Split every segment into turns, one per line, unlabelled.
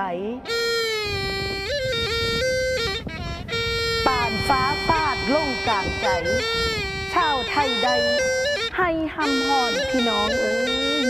ไหว ป่านฟ้าฟาดลงกลางใจ ชาวไทยใด ให้หำหอนพี่น้องเอ้ย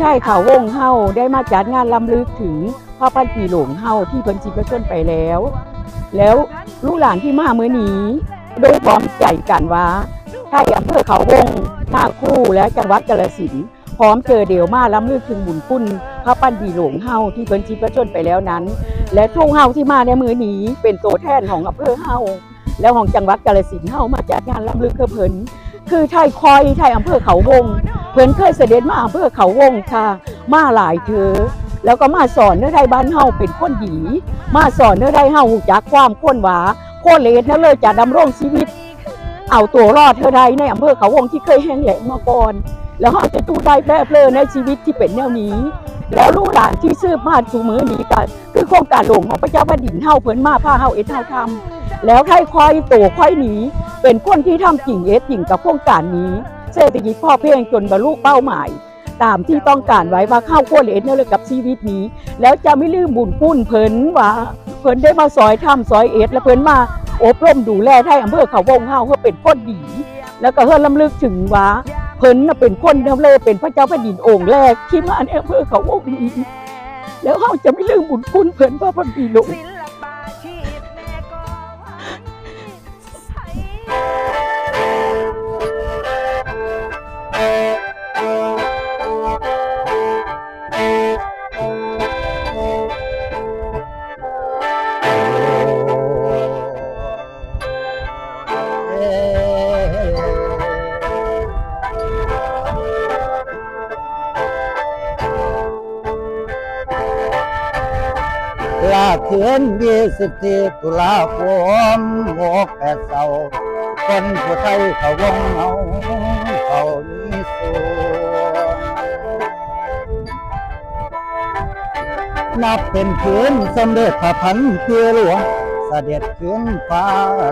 แสน
ผู้ไทยเขาวงเฮาได้มาจัดงานลำลึกถึงพระพันปีหลวงเฮาที่เพิ่นสิประชนไปแล้ว แล้วลูกหลานที่มาเมื่อนี้โดยพร้อมใจกันว่าไทยอำเภอเขาวงท่าคู่และจังหวัดกาฬสินธุ์พร้อมเจอเดียวมาล้ำลึกถึงบุญคุณพระปันปีหลวงเฮาที่เพิ่นสิประชนไปแล้วนั้น และทุ่งเฮาที่มาในมือนี้เป็นตัวแทนของอำเภอเฮาแล้วของจังหวัดกาฬสินธุ์เฮามาจัดงานล้ำลึกกับเพิ่น คือไทยคอยไทยอำเภอเขาวง เพิ่อนเคยเสด็จมาอำเภอเขาวงค่ะ มาหลายเธอ แล้วก็มาสอนเนื้อไทยบ้านเฮาเป็นคนดี มาสอนเนื้อไทยเฮารู้จักความค้นหวาโคเลสนั่นเลยจะดำรงชีวิต เอาตัวรอดเธอใดในอำเภอเขาวงที่เคยแห้งแล้งมาก่อน แล้วเฮาจะตู้ได้แพร่เพลินในชีวิตที่เป็นแนวนี้ แล้วลูกหลานที่ซื้อมาสู่มือนี้กันคือโครงการหลวงของพระเจ้าแผ่นดินเฮาเพิ่นมาพาเฮาเอ็ดเฮาทำแล้วไทยคอยโตคอยหนี เป็นคนที่ทำจริงเอ็ดจริงกับโครงการนี้ เศรษฐกิจพ่อเพียงจนบรรลุเป้าหมาย ตามที่ต้องการไว้ว่าเข้าขั้วเหรนเนี่ยเลยกับชีวิตนี้ แล้วจะไม่ลืมบุญคุณเพิ่นว่าเพิ่นได้มาซอยถ้ำซอยเอ็ดและเพิ่นมาอบรมดูแลไทยอำเภอเขาวงเฮาเพื่อเป็นคนดี แล้วก็เฮือลำลึกถึงว่าเพิ่นเป็นคนทำเลยเป็นพระเจ้าแผ่นดินองค์แรกที่มาในอำเภอเขาวงนี้แล้วเฮาจะไม่ลืมบุญคุณเพิ่นพระพันปีหลวง
ศิลปา
ลาคืนยี่สิบสี่ตุลาคมหกแปดเสาคนผู้ไทยเขาวงเฮาเขามีส่วนนับเป็นคืนสมเด็จพระพันปีหลวงเสด็จขึ้นฟ้า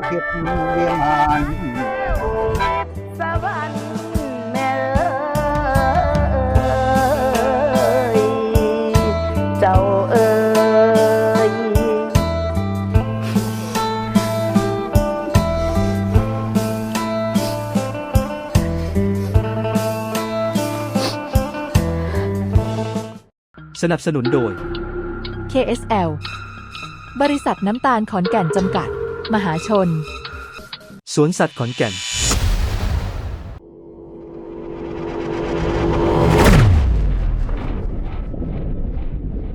ทิพย์เวียงหาน
สวรรค์แม่เจ้าเอ้
สนับสนุนโดย
KSL บริษัทน้ำตาลขอนแก่นจำกัด มหาชน
สวนสัตว์ขอนแก่น